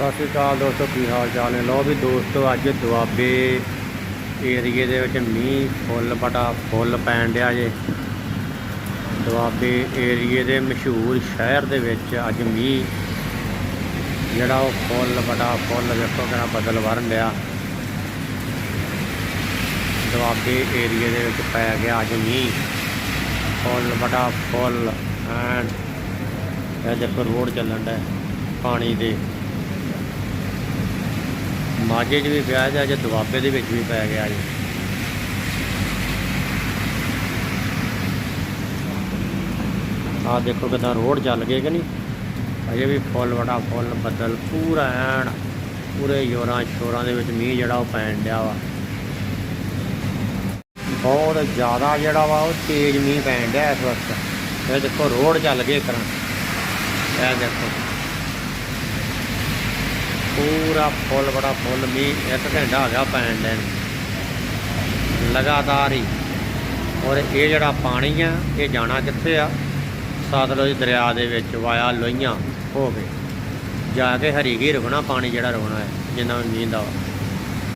ਸਤਿ ਸ਼੍ਰੀ ਅਕਾਲ ਦੋਸਤੋ, ਕੀ ਹਾਲ ਚਾਲ ਨੇ? ਲੋ ਵੀ ਦੋਸਤੋ, ਅੱਜ ਦੁਆਬੇ ਏਰੀਏ ਦੇ ਵਿੱਚ ਮੀਂਹ ਫੁੱਲ ਬਟਾ ਫੁੱਲ ਪੈਣ ਡਿਆ ਜੇ। ਦੁਆਬੇ ਏਰੀਏ ਦੇ ਮਸ਼ਹੂਰ ਸ਼ਹਿਰ ਦੇ ਵਿੱਚ ਅੱਜ ਮੀਂਹ ਜਿਹੜਾ ਉਹ ਫੁੱਲ ਬਟਾ ਫੁੱਲ ਵੇਖੋ ਕਿਹੜਾ ਬਦਲ ਵਰਨ ਡਿਆ। ਦੁਆਬੇ ਏਰੀਏ ਦੇ ਵਿੱਚ ਪੈ ਗਿਆ ਅੱਜ ਮੀਂਹ। ਫੁੱਲ ਬਟਾ ਫੁੱਲ ਐਂਡ ਇਹ ਦੇਖੋ ਰੋਡ ਚੱਲਣ ਡਿਆ ਪਾਣੀ ਦੇ। ਮਾਝੇ 'ਚ ਵੀ ਪਿਆ ਜਾਂ, ਅੱਜ ਦੁਆਬੇ ਦੇ ਵਿੱਚ ਵੀ ਪੈ ਗਿਆ ਜੀ। ਆਹ ਦੇਖੋ ਕਿਦਾਂ ਰੋਡ ਚੱਲ ਗਏ ਕਿ ਨਹੀਂ? ਅਜੇ ਵੀ ਫੁੱਲ ਵੜਾ ਫੁੱਲ, ਬੱਦਲ ਪੂਰਾ ਐਨ, ਪੂਰੇ ਜ਼ੋਰਾਂ ਸ਼ੋਰਾਂ ਦੇ ਵਿੱਚ ਮੀਂਹ ਜਿਹੜਾ ਉਹ ਪੈਣ ਡਿਆ ਵਾ। ਬਹੁਤ ਜ਼ਿਆਦਾ ਜਿਹੜਾ ਵਾ ਉਹ ਤੇਜ਼ ਮੀਂਹ ਪੈਣ ਡਿਆ ਇਸ ਵਕਤ। ਇਹ ਦੇਖੋ ਰੋਡ ਚੱਲ ਗਏ ਕਰਾਂ ਇਹ ਦੇਖੋ। ਪੂਰਾ ਫੁੱਲ, ਬੜਾ ਫੁੱਲ, ਮੀਂਹ ਇੱਕ ਘੰਟਾ ਹੋ ਗਿਆ ਪੈਣ ਦੇ ਲਗਾਤਾਰ ਹੀ। ਔਰ ਇਹ ਜਿਹੜਾ ਪਾਣੀ ਆ, ਇਹ ਜਾਣਾ ਕਿੱਥੇ ਆ? ਸਤਲੁਜ ਦਰਿਆ ਦੇ ਵਿੱਚ ਵਾਇਆ ਲੋਈਆਂ ਹੋ ਕੇ ਜਾ ਕੇ ਹਰੀਗੀ ਰੁਕਣਾ ਪਾਣੀ ਜਿਹੜਾ ਰੁਕਣਾ ਹੈ, ਜਿੰਨਾ ਵੀ ਮੀਂਹ ਦਾ। ਵਾ